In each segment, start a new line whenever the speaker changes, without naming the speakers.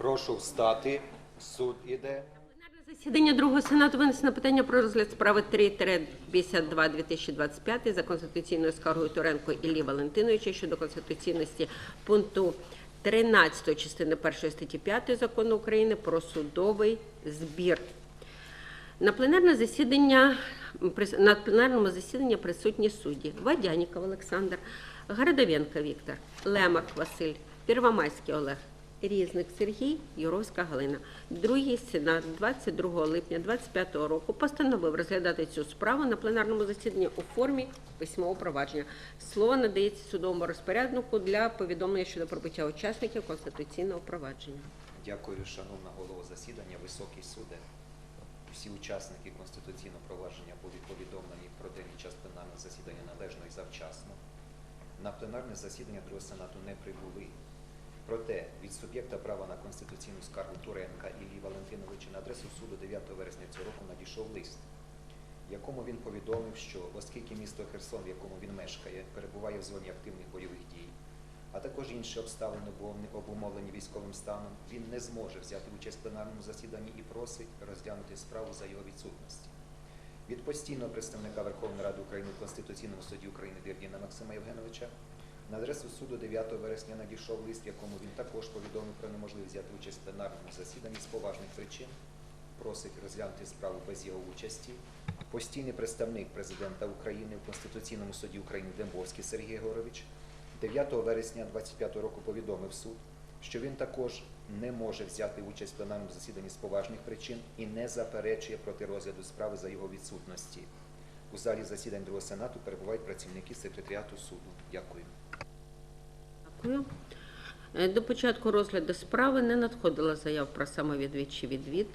Прошу встати. Суд іде.
Засідання другого сенату винесено питання про розгляд справи 3-52-2025 за конституційною скаргою Туренко Іллі Валентиновича щодо конституційності пункту 13 частини 1 статті 5 закону України про судовий збір. На пленарне засідання на пленарному засіданні присутні судді Вадяніков Олександр, Городовенко Віктор, Лемак Василь, Первомайський Олег, Різник Сергій, Юровська Галина. Другий сенат 22 липня 2025 року постановив розглядати цю справу на пленарному засіданні у формі письмового провадження. Слово надається судовому розпоряднику для повідомлення щодо прибуття учасників конституційного провадження.
Дякую, шановна голова засідання, високий суде. Усі учасники конституційного провадження були повідомлені про день і час пленарного засідання належно і завчасно. На пленарне засідання Другого Сенату не прибули. Проте від суб'єкта права на конституційну скаргу Туренка Іллі Валентиновича на адресу суду 9 вересня цього року надійшов лист, в якому він повідомив, що оскільки місто Херсон, в якому він мешкає, перебуває в зоні активних бойових дій, а також інші обставини обумовлені- військовим станом, він не зможе взяти участь в пленарному засіданні і просить розглянути справу за його відсутності. Від постійного представника Верховної Ради України в Конституційному суді України Вірдіна Максима Євгеновича на адресу суду 9 вересня надійшов лист, в якому він також повідомив про неможливість взяти участь в пленарному засіданні з поважних причин, просить розглянути справу без його участі. Постійний представник президента України в Конституційному суді України Дембовський Сергій Єгорович 9 вересня 2025 року повідомив суд, що він також не може взяти участь в пленарному засіданні з поважних причин і не заперечує проти розгляду справи за його відсутності. У залі засідань Другого Сенату перебувають працівники секретаріату суду. Дякую.
Дякую. Е, До початку розгляду справи не надходила заяв про самовідвід чи відвід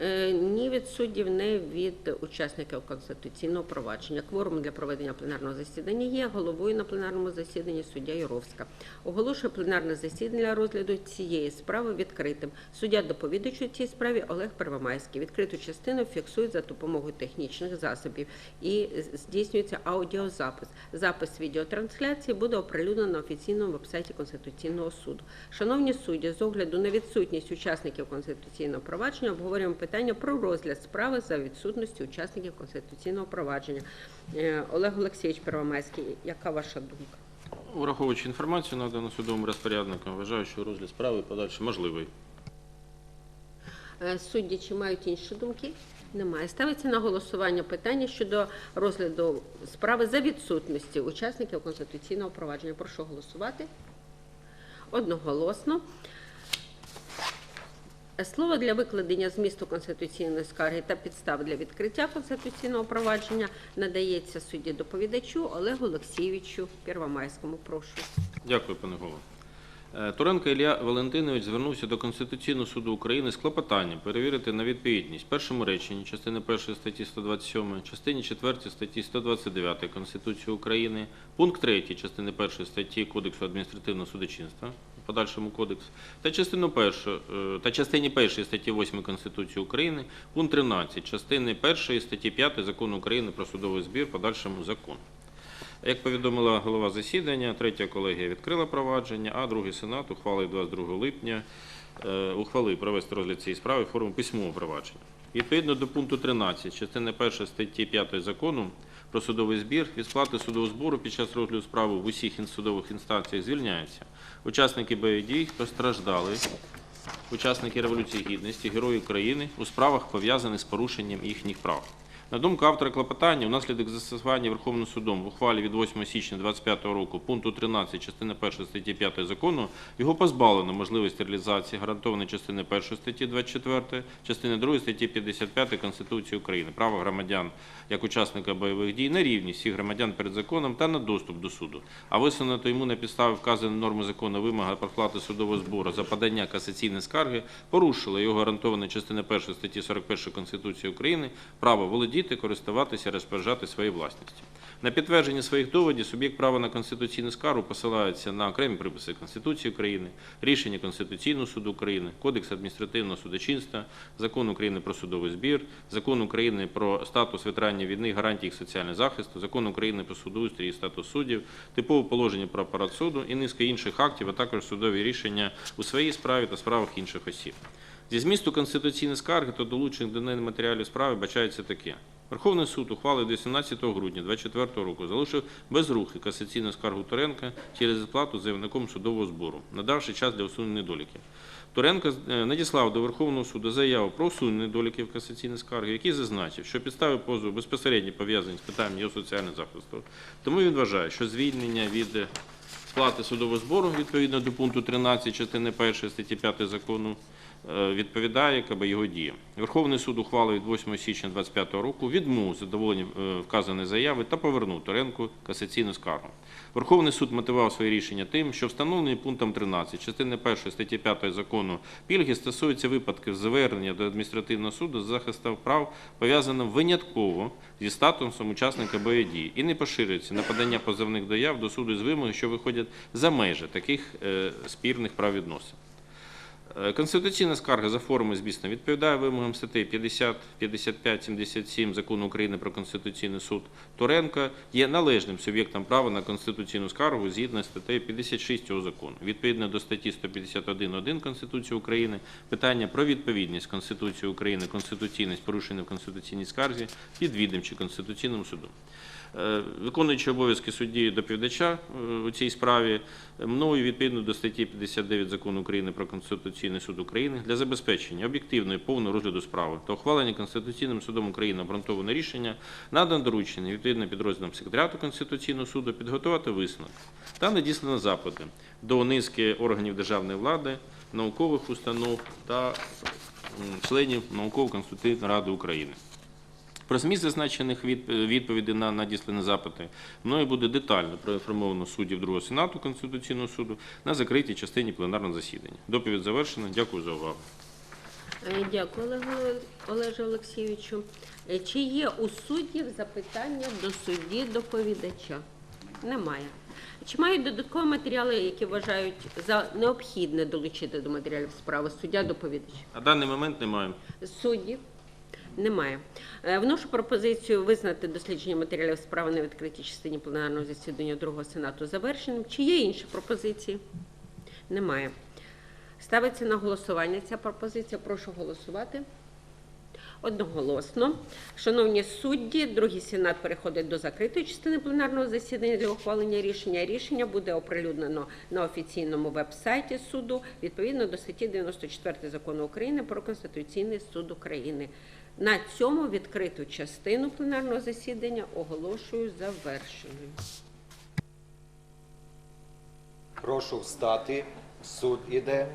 ні від суддів, ні від учасників конституційного провадження. Кворум для проведення пленарного засідання є головою на пленарному засіданні суддя Юровська. Оголошує пленарне засідання розгляду цієї справи відкритим. Суддя доповідач у цій справі Олег Первомайський. Відкриту частину фіксують за допомогою технічних засобів і здійснюється аудіозапис. Запис відеотрансляції буде оприлюднено на офіційному вебсайті Конституційного суду. Шановні судді, з огляду на відсутність учасників конституційного провадження обговорюємо питання про розгляд справи за відсутності учасників конституційного провадження. Е, Олег Олексійович Первомайський, яка ваша думка?
Враховуючи інформацію, надану судовим розпорядникам, вважаю, що розгляд справи подальше можливий.
Е, Судді, чи мають інші думки? Немає. Ставиться на голосування питання щодо розгляду справи за відсутності учасників конституційного провадження. Прошу голосувати. Одноголосно. Слово для викладення змісту конституційної скарги та підстав для відкриття конституційного провадження надається судді доповідачу Олегу Олексійовичу Первомайському. Прошу.
Дякую, пане голово. Е, Туренко Ілля Валентинович звернувся до Конституційного суду України з клопотанням перевірити на відповідність першому реченні частини 1 статті 127, частині 4 статті 129 Конституції України, пункт 3 частини 1 статті Кодексу адміністративного судочинства, подальшому кодекс, та частину 1, е, та частині 1 статті 8 Конституції України, пункт 13 частини 1 статті 5 Закону України про судовий збір, подальшому закон. Як повідомила голова засідання, третя колегія відкрила провадження, а другий сенат ухвалив 22 липня е, ухвалив провести розгляд цієї справи в формі письмового провадження. Відповідно до пункту 13 частини 1 статті 5 закону про судовий збір від сплати судового збору під час розгляду справи в усіх судових інстанціях звільняються учасники бойових дій, постраждали, учасники Революції Гідності, Герої України у справах, пов'язаних з порушенням їхніх прав. На думку автора клопотання, внаслідок застосування Верховним судом в ухвалі від 8 січня 2025 року пункту 13 частини 1 статті 5 закону його позбавлено можливості реалізації гарантованої частини 1 статті 24, частини 2 статті 55 Конституції України, права громадян як учасника бойових дій на рівні всіх громадян перед законом та на доступ до суду. А висунуто йому на підставі вказаної норми закону вимога про сплати судового збору за подання касаційної скарги порушила його гарантованої частини 1 статті 41 Конституції України право володіти, користуватися, розпоряджати своєю власністю. На підтвердження своїх доводів суб'єкт права на конституційну скаргу посилається на окремі приписи Конституції України, рішення Конституційного суду України, Кодекс адміністративного судочинства, Закон України про судовий збір, Закон України про статус ветеранів війни, гарантії їх соціального захисту, Закон України про судоустрій і статус суддів, типове положення про апарат суду і низка інших актів, а також судові рішення у своїй справі та справах інших осіб. Зі змісту конституційної скарги та долучених до неї матеріалів справи бачається таке. Верховний суд ухвалив 18 грудня 2024 року залишив без рухи касаційну скаргу Туренка через сплату заявником судового збору, надавши час для усунення недоліків. Туренко е, надіслав до Верховного суду заяву про усунення недоліків касаційної скарги, який зазначив, що підстави позову безпосередньо пов'язані з питанням його соціального захисту. Тому він вважає, що звільнення від е, сплати судового збору відповідно до пункту 13 частини 1 статті 5 закону е, відповідає КБ його діям. Верховний суд ухвалив від 8 січня 2025 року відмову задоволення е, вказаної заяви та повернув Туренку касаційну скаргу. Верховний суд мотивував своє рішення тим, що встановлені пунктом 13 частини 1 статті 5 закону пільги стосуються випадків звернення до адміністративного суду з захисту прав, пов'язаним винятково зі статусом учасника бойових дій і не поширюється на подання позовних дояв до суду з вимоги, що виходять за межі таких е, спірних правовідносин. Е, Конституційна скарга за формою змісно відповідає вимогам статей 50, 55, 77 Закону України про Конституційний суд. Туренко є належним суб'єктом права на конституційну скаргу згідно з статтею 56 цього закону. Відповідно до статті 151.1 Конституції України питання про відповідність Конституції України, конституційність порушення в конституційній скарзі підвідомчі Конституційному суду. Е, Виконуючи обов'язки судді доповідача е, у цій справі, е, мною відповідно до статті 59 Закону України про Конституційний суд України для забезпечення об'єктивної повного розгляду справи та ухвалення Конституційним судом України обґрунтоване рішення надано доручення відповідно підрозділам секретаріату Конституційного суду підготувати висновок та надіслано запити до низки органів державної влади, наукових установ та членів науково-конституційної ради України. Про зміст зазначених відповідей на надіслані запити мною буде детально проінформовано суддів Другого Сенату Конституційного суду на закритій частині пленарного засідання. Доповідь завершена. Дякую за увагу.
Е, Дякую, Олег- Олеже Олексійовичу. Е, Чи є у суддів запитання до судді доповідача? Немає. Чи мають додаткові матеріали, які вважають за необхідне долучити до матеріалів справи суддя доповідач?
На даний момент не маємо.
Суддів немає. Е, Вношу пропозицію визнати дослідження матеріалів справи на відкритій частині пленарного засідання другого сенату завершеним. Чи є інші пропозиції? Немає. Ставиться на голосування ця пропозиція. Прошу голосувати. Одноголосно. Шановні судді, другий сенат переходить до закритої частини пленарного засідання для ухвалення рішення. Рішення буде оприлюднено на офіційному веб-сайті суду відповідно до статті 94 закону України про Конституційний суд України. На цьому відкриту частину пленарного засідання оголошую завершеною.
Прошу встати. Суд іде.